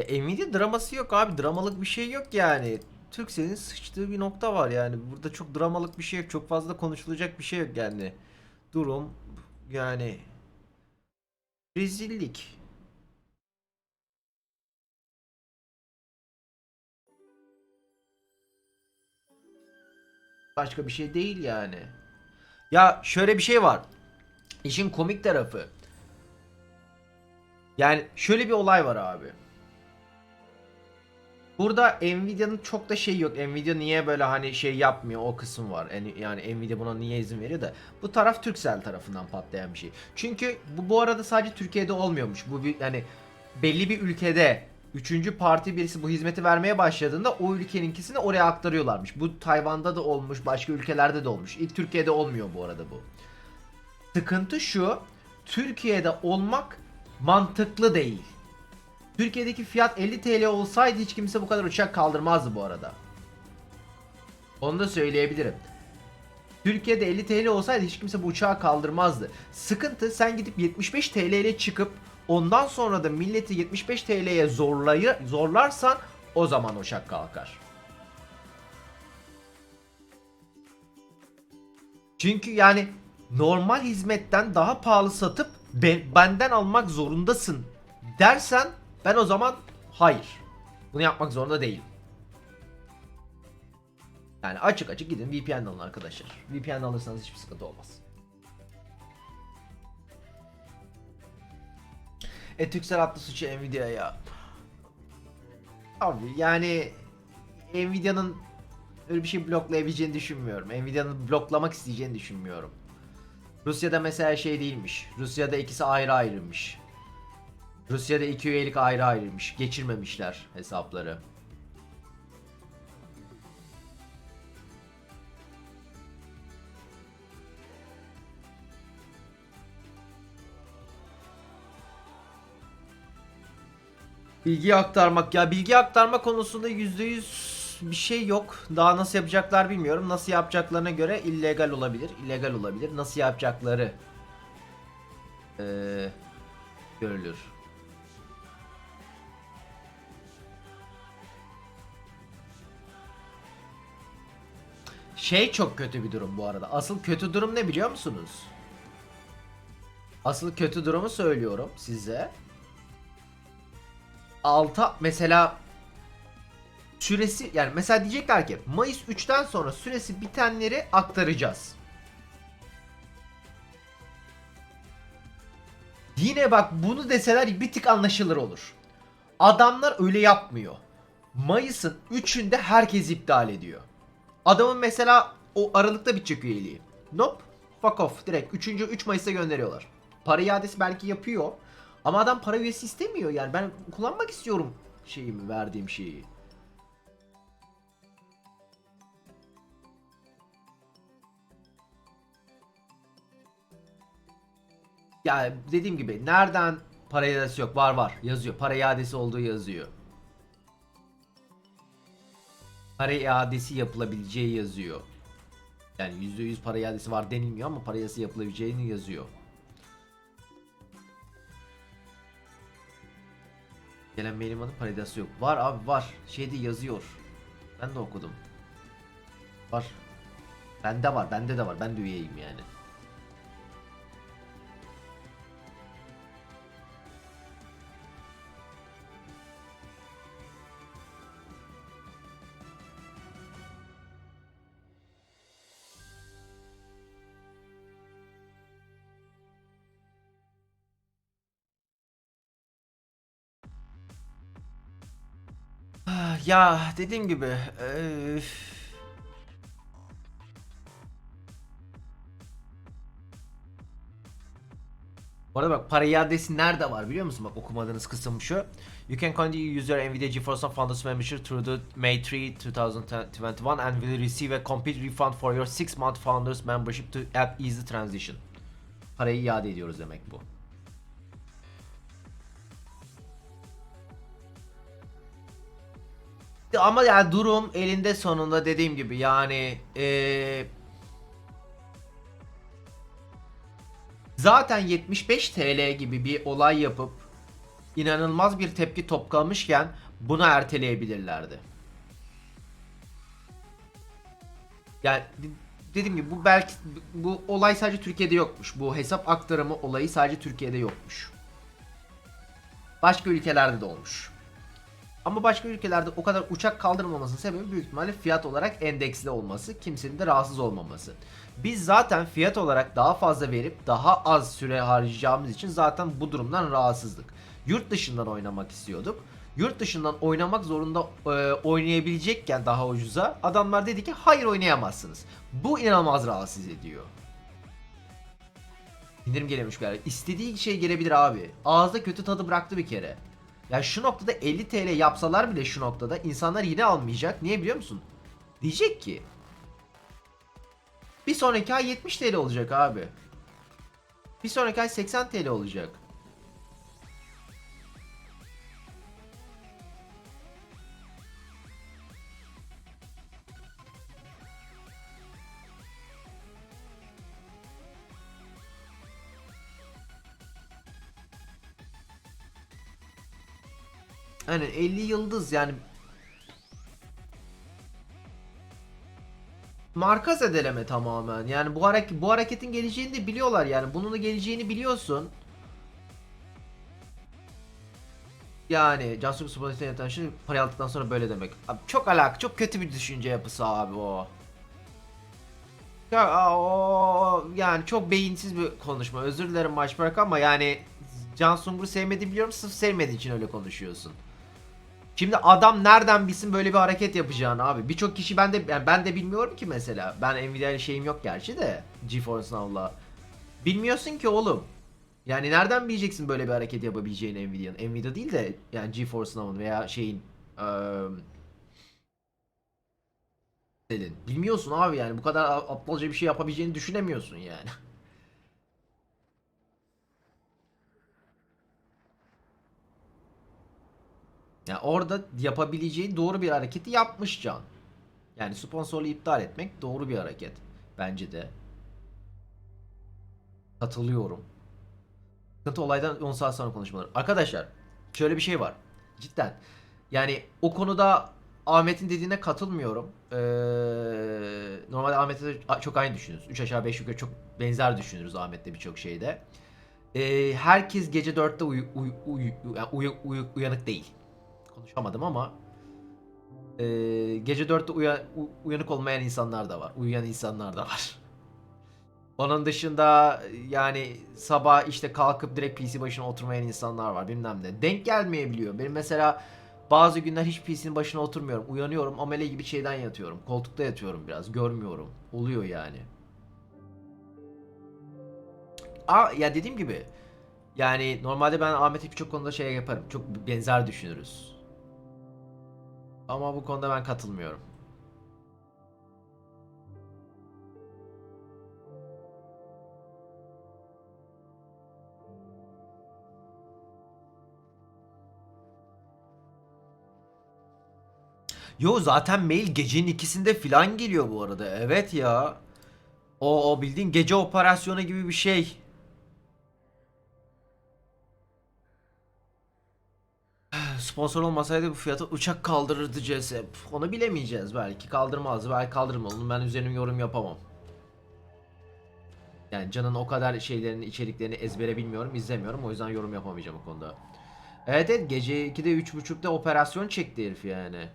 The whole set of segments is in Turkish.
E, Nvidia draması yok abi. Dramalık bir şey yok yani. Turkcell'in sıçtığı bir nokta var yani. Burada çok dramalık bir şey yok. Çok fazla konuşulacak bir şey yok yani. Durum yani rezillik. Başka bir şey değil yani. Ya şöyle bir şey var. İşin komik tarafı. Yani şöyle bir olay var abi. Burada Nvidia'nın çok da şey yok. Nvidia niye böyle hani şey yapmıyor o kısım var. Yani, Nvidia buna niye izin veriyor da. Bu taraf Turkcell tarafından patlayan bir şey. Çünkü bu bu arada sadece Türkiye'de olmuyormuş. Bu bir hani belli bir ülkede üçüncü parti birisi bu hizmeti vermeye başladığında o ülkeninkisini oraya aktarıyorlarmış. Bu Tayvan'da da olmuş, başka ülkelerde de olmuş. İlk Türkiye'de olmuyor bu arada bu. Sıkıntı şu. Türkiye'de olmak mantıklı değil. Türkiye'deki fiyat 50 TL olsaydı hiç kimse bu kadar uçak kaldırmazdı bu arada. Onu da söyleyebilirim. Türkiye'de 50 TL olsaydı hiç kimse bu uçağı kaldırmazdı. Sıkıntı sen gidip 75 TL ile çıkıp ondan sonra da milleti 75 TL'ye zorlayı zorlarsan o zaman uçak kalkar. Çünkü yani normal hizmetten daha pahalı satıp be- benden almak zorundasın dersen ben o zaman hayır. Bunu yapmak zorunda değilim. Yani açık açık gidin VPN alın arkadaşlar. VPN alırsanız hiçbir sıkıntı olmaz. E Türksel attı suçu Nvidia'ya. Abi yani Nvidia'nın öyle bir şey bloklayabileceğini düşünmüyorum. Nvidia'nın bloklamak isteyeceğini düşünmüyorum. Rusya'da mesela şey değilmiş. Rusya'da ikisi ayrı ayrılmış. Rusya'da iki üyelik ayrı ayrılmış. Geçirmemişler hesapları. Bilgi aktarmak ya bilgi aktarma konusunda %100 bir şey yok. Daha nasıl yapacaklar bilmiyorum. Nasıl yapacaklarına göre illegal olabilir. illegal olabilir. Nasıl yapacakları eee, görülür. Şey çok kötü bir durum bu arada. Asıl kötü durum ne biliyor musunuz? Asıl kötü durumu söylüyorum size. Alta mesela süresi yani mesela diyecekler ki Mayıs 3'ten sonra süresi bitenleri aktaracağız. Yine bak bunu deseler bir tık anlaşılır olur. Adamlar öyle yapmıyor. Mayıs'ın 3'ünde herkes iptal ediyor. Adamın mesela o aralıkta bitecek üyeliği. Nope. Fuck off. Direkt 3. 3 Mayıs'a gönderiyorlar. Para iadesi belki yapıyor. Ama adam para üyesi istemiyor yani. Ben kullanmak istiyorum şeyimi, verdiğim şeyi. Ya dediğim gibi nereden para iadesi yok? Var var. Yazıyor. Para iadesi olduğu yazıyor. Para iadesi yapılabileceği yazıyor. Yani %100 para iadesi var denilmiyor ama para iadesi yapılabileceğini yazıyor. Gelen mailim adı para iadesi yok. Var abi var. Şeyde yazıyor. Ben de okudum. Var. Bende var. Bende de var. Ben de üyeyim yani. Ya dediğim gibi eee, Bu arada bak para iadesi nerede var biliyor musun? Bak okumadığınız kısım şu. You can continue use your Nvidia GeForce Founders membership through the May 3, 2021 and will receive a complete refund for your 6 month Founders membership to add easy transition. Parayı iade ediyoruz demek bu. Ama yani durum elinde sonunda dediğim gibi yani eee zaten 75 TL gibi bir olay yapıp inanılmaz bir tepki toplamışken bunu erteleyebilirlerdi. Yani de- dediğim gibi bu belki bu olay sadece Türkiye'de yokmuş. Bu hesap aktarımı olayı sadece Türkiye'de yokmuş. Başka ülkelerde de olmuş. Ama başka ülkelerde o kadar uçak kaldırmamasının sebebi büyük ihtimalle fiyat olarak endeksli olması, kimsenin de rahatsız olmaması. Biz zaten fiyat olarak daha fazla verip daha az süre harcayacağımız için zaten bu durumdan rahatsızdık. Yurt dışından oynamak istiyorduk. Yurt dışından oynamak zorunda e, oynayabilecekken daha ucuza adamlar dedi ki hayır oynayamazsınız. Bu inanılmaz rahatsız ediyor. İndirim gelemiş galiba. İstediği şey gelebilir abi. Ağızda kötü tadı bıraktı bir kere. Ya şu noktada 50 TL yapsalar bile şu noktada insanlar yine almayacak. Niye biliyor musun? Diyecek ki bir sonraki ay 70 TL olacak abi. Bir sonraki ay 80 TL olacak. Hani 50 yıldız yani marka zedeleme tamamen. Yani bu hareket bu hareketin geleceğini de biliyorlar yani. Bunun da geleceğini biliyorsun. Yani Cansu Spotify'ın yatışı parayı aldıktan sonra böyle demek. Abi çok alak, çok kötü bir düşünce yapısı abi o. Ya o yani çok beyinsiz bir konuşma. Özür dilerim Maçberk ama yani Can Sungur'u sevmediği biliyorum sırf sevmediği için öyle konuşuyorsun. Şimdi adam nereden bilsin böyle bir hareket yapacağını abi. Birçok kişi ben de yani ben de bilmiyorum ki mesela. Ben Nvidia ile şeyim yok gerçi de GeForce Now'la. Bilmiyorsun ki oğlum. Yani nereden bileceksin böyle bir hareket yapabileceğini Nvidia'nın? Nvidia değil de yani GeForce Now'ın veya şeyin dedin. Bilmiyorsun abi yani bu kadar aptalca bir şey yapabileceğini düşünemiyorsun yani. Yani orada yapabileceği doğru bir hareketi yapmış Can. Yani sponsorluğu iptal etmek doğru bir hareket. Bence de. Katılıyorum. Sıkıntı olaydan 10 saat sonra konuşmaları. Arkadaşlar şöyle bir şey var. Cidden. Yani o konuda Ahmet'in dediğine katılmıyorum. Ee, normalde Ahmet'le de çok aynı düşünürüz. 3 aşağı 5 yukarı çok benzer düşünürüz Ahmet'le birçok şeyde. Ee, herkes gece 4'te uyu, uyu, uyu, yani uyu- uyu- uyanık değil. Konuşamadım ama ee, gece 4'te uya- u- uyanık olmayan insanlar da var. Uyuyan insanlar da var. Onun dışında yani sabah işte kalkıp direkt PC başına oturmayan insanlar var bilmem ne. Denk gelmeyebiliyor. Benim mesela bazı günler hiç PC'nin başına oturmuyorum. Uyanıyorum amele gibi şeyden yatıyorum. Koltukta yatıyorum biraz. Görmüyorum. Oluyor yani. Aa, ya dediğim gibi yani normalde ben Ahmet'e birçok konuda şey yaparım. Çok benzer düşünürüz. Ama bu konuda ben katılmıyorum. Yo zaten mail gecenin ikisinde filan geliyor bu arada. Evet ya. O, o bildiğin gece operasyonu gibi bir şey. Sponsor olmasaydı bu fiyata uçak kaldırırdı CS. Onu bilemeyeceğiz belki. Kaldırmaz, belki kaldırmaz. Onu ben üzerine yorum yapamam. Yani Can'ın o kadar şeylerin içeriklerini ezbere bilmiyorum, izlemiyorum. O yüzden yorum yapamayacağım o konuda. Evet evet gece 2'de 3.30'da operasyon çekti herif yani.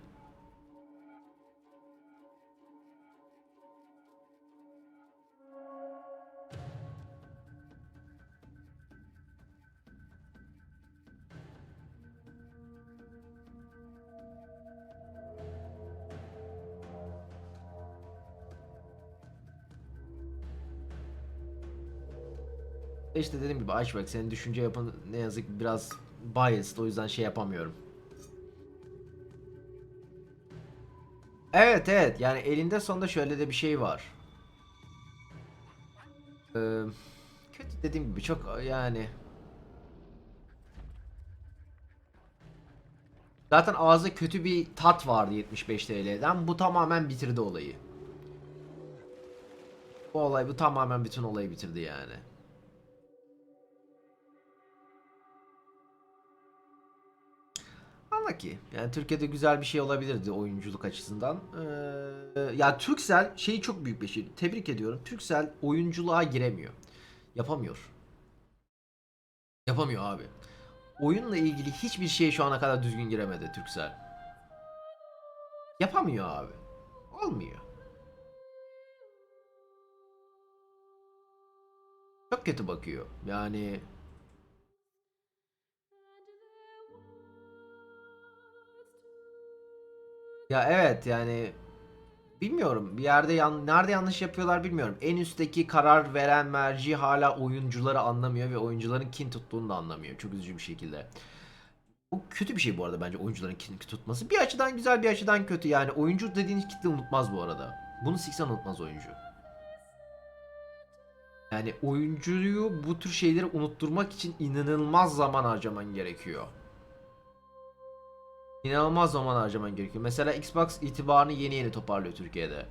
İşte dediğim gibi Ayşbek senin düşünce yapın ne yazık biraz biased o yüzden şey yapamıyorum. Evet evet yani elinde sonunda şöyle de bir şey var. Ee, kötü dediğim gibi çok yani. Zaten ağızda kötü bir tat vardı 75 TL'den. Bu tamamen bitirdi olayı. Bu olay bu tamamen bütün olayı bitirdi yani. Ki. Yani Türkiye'de güzel bir şey olabilirdi oyunculuk açısından. Ee, ya Turkcell şeyi çok büyük bir şey. Tebrik ediyorum. Turkcell oyunculuğa giremiyor. Yapamıyor. Yapamıyor abi. Oyunla ilgili hiçbir şeye şu ana kadar düzgün giremedi Turkcell. Yapamıyor abi. Olmuyor. Çok kötü bakıyor. Yani Ya evet yani bilmiyorum bir yerde yan, nerede yanlış yapıyorlar bilmiyorum. En üstteki karar veren merci hala oyuncuları anlamıyor ve oyuncuların kin tuttuğunu da anlamıyor. Çok üzücü bir şekilde. Bu kötü bir şey bu arada bence oyuncuların kin tutması. Bir açıdan güzel bir açıdan kötü yani. Oyuncu dediğiniz kitle unutmaz bu arada. Bunu siksen unutmaz oyuncu. Yani oyuncuyu bu tür şeyleri unutturmak için inanılmaz zaman harcaman gerekiyor. İnanılmaz zaman harcaman gerekiyor. Mesela Xbox itibarını yeni yeni toparlıyor Türkiye'de.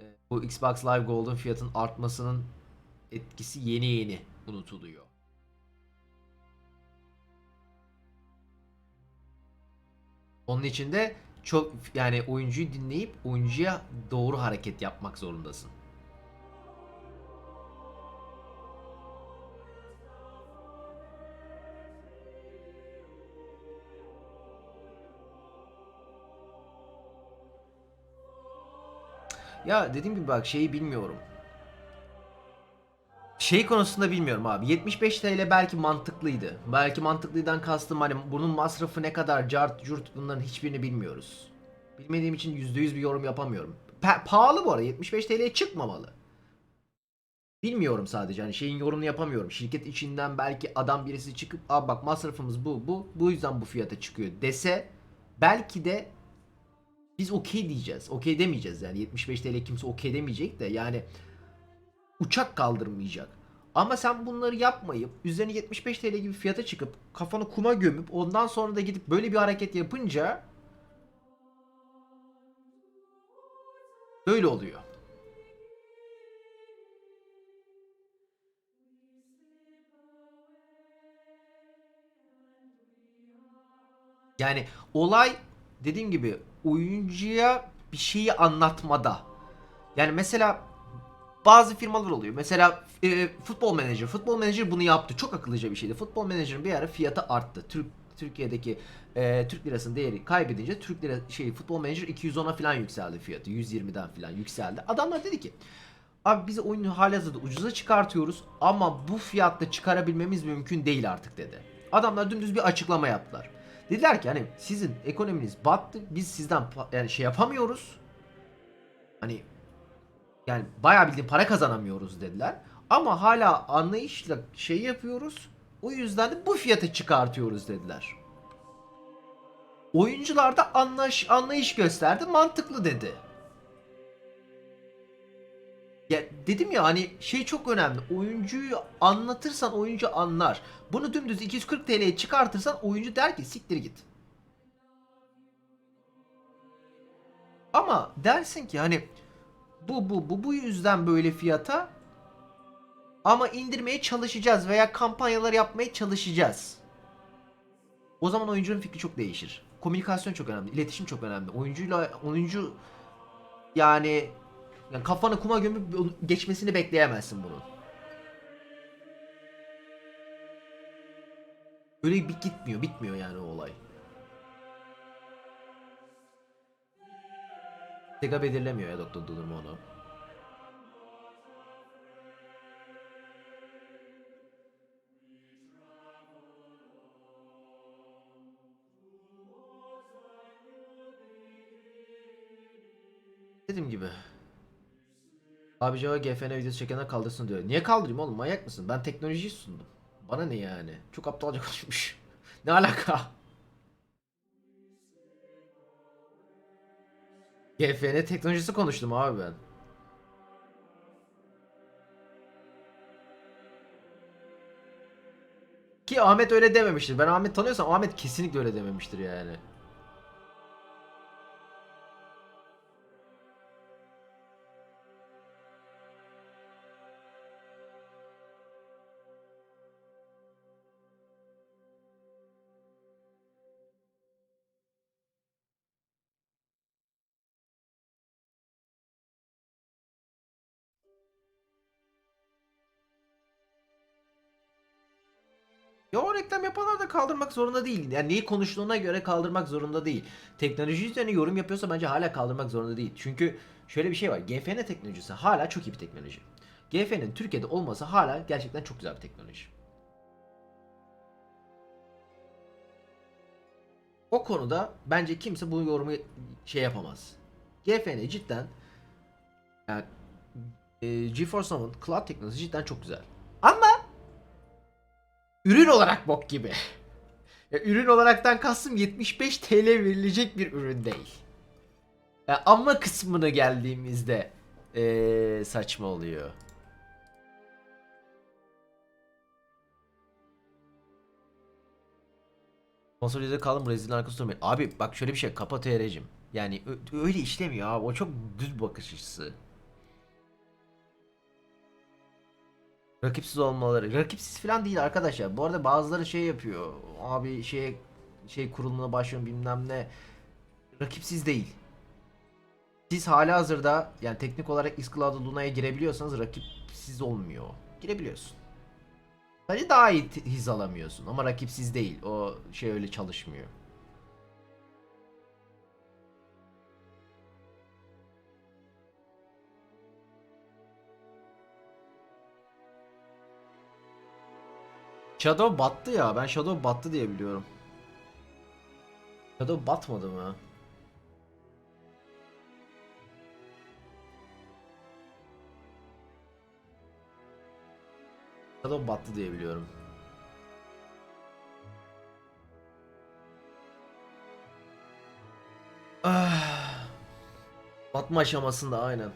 Ee, Bu Xbox Live Gold'un fiyatın artmasının etkisi yeni yeni unutuluyor. Onun için de çok yani oyuncuyu dinleyip oyuncuya doğru hareket yapmak zorundasın. Ya dediğim gibi bak şeyi bilmiyorum. Şey konusunda bilmiyorum abi. 75 TL belki mantıklıydı. Belki mantıklıydan kastım hani bunun masrafı ne kadar cart curt bunların hiçbirini bilmiyoruz. Bilmediğim için %100 bir yorum yapamıyorum. Pa- pahalı bu arada 75 TL'ye çıkmamalı. Bilmiyorum sadece hani şeyin yorumunu yapamıyorum. Şirket içinden belki adam birisi çıkıp abi bak masrafımız bu bu bu yüzden bu fiyata çıkıyor dese belki de biz okey diyeceğiz. Okey demeyeceğiz yani 75 TL kimse okey demeyecek de yani uçak kaldırmayacak. Ama sen bunları yapmayıp üzerine 75 TL gibi fiyata çıkıp kafanı kuma gömüp ondan sonra da gidip böyle bir hareket yapınca böyle oluyor. Yani olay dediğim gibi oyuncuya bir şeyi anlatmada. Yani mesela bazı firmalar oluyor. Mesela e, futbol menajer. Futbol menajer bunu yaptı. Çok akıllıca bir şeydi. Futbol menajerin bir ara fiyatı arttı. Türk Türkiye'deki e, Türk lirasının değeri kaybedince Türk lira şey futbol menajer 210'a falan yükseldi fiyatı. 120'den falan yükseldi. Adamlar dedi ki Abi biz oyunu halihazırda ucuza çıkartıyoruz ama bu fiyatta çıkarabilmemiz mümkün değil artık dedi. Adamlar dümdüz bir açıklama yaptılar. Dediler ki hani sizin ekonominiz battı. Biz sizden yani şey yapamıyoruz. Hani yani bayağı bildiğin para kazanamıyoruz dediler. Ama hala anlayışla şey yapıyoruz. O yüzden de bu fiyata çıkartıyoruz dediler. Oyuncular da anlayış, anlayış gösterdi. Mantıklı dedi. Ya dedim ya hani şey çok önemli. Oyuncuyu anlatırsan oyuncu anlar. Bunu dümdüz 240 TL'ye çıkartırsan oyuncu der ki siktir git. Ama dersin ki hani bu bu bu bu yüzden böyle fiyata ama indirmeye çalışacağız veya kampanyalar yapmaya çalışacağız. O zaman oyuncunun fikri çok değişir. Komünikasyon çok önemli, iletişim çok önemli. Oyuncuyla oyuncu yani, yani kafanı kuma gömüp geçmesini bekleyemezsin bunun. Öyle bir gitmiyor, bitmiyor yani o olay. Sega belirlemiyor ya Doktor Durumu onu. Dediğim gibi. Abi Java GFN videosu çekenler kaldırsın diyor. Niye kaldırayım oğlum manyak mısın? Ben teknolojiyi sundum. Bana ne yani? Çok aptalca konuşmuş. ne alaka? GFN teknolojisi konuştum abi ben. Ki Ahmet öyle dememiştir. Ben Ahmet tanıyorsam Ahmet kesinlikle öyle dememiştir yani. Ya o reklam yapanlar da kaldırmak zorunda değil. Yani neyi konuştuğuna göre kaldırmak zorunda değil. Teknoloji üzerine yorum yapıyorsa bence hala kaldırmak zorunda değil. Çünkü şöyle bir şey var. GFN teknolojisi hala çok iyi bir teknoloji. GFN'in Türkiye'de olması hala gerçekten çok güzel bir teknoloji. O konuda bence kimse bu yorumu şey yapamaz. GFN cidden yani e, GeForce Now'ın cloud teknolojisi cidden çok güzel. Ürün olarak bok gibi. Ya, ürün olaraktan kastım 75 TL verilecek bir ürün değil. Ya, ama kısmına geldiğimizde e, saçma oluyor. Konsolide kaldım Brezilya'nın arkası durmayın. Abi bak şöyle bir şey kapa TR'cim. Yani öyle işlemiyor abi. O çok düz bakış açısı. Rakipsiz olmaları. Rakipsiz falan değil arkadaşlar. Bu arada bazıları şey yapıyor. Abi şey şey kurulumuna başlıyorum bilmem ne. Rakipsiz değil. Siz hala hazırda yani teknik olarak xCloud Luna'ya girebiliyorsanız rakipsiz olmuyor. Girebiliyorsun. Sadece daha iyi his alamıyorsun ama rakipsiz değil. O şey öyle çalışmıyor. Shadow battı ya. Ben Shadow battı diye biliyorum. Shadow batmadı mı? Shadow battı diye biliyorum. Ah. Batma aşamasında aynen.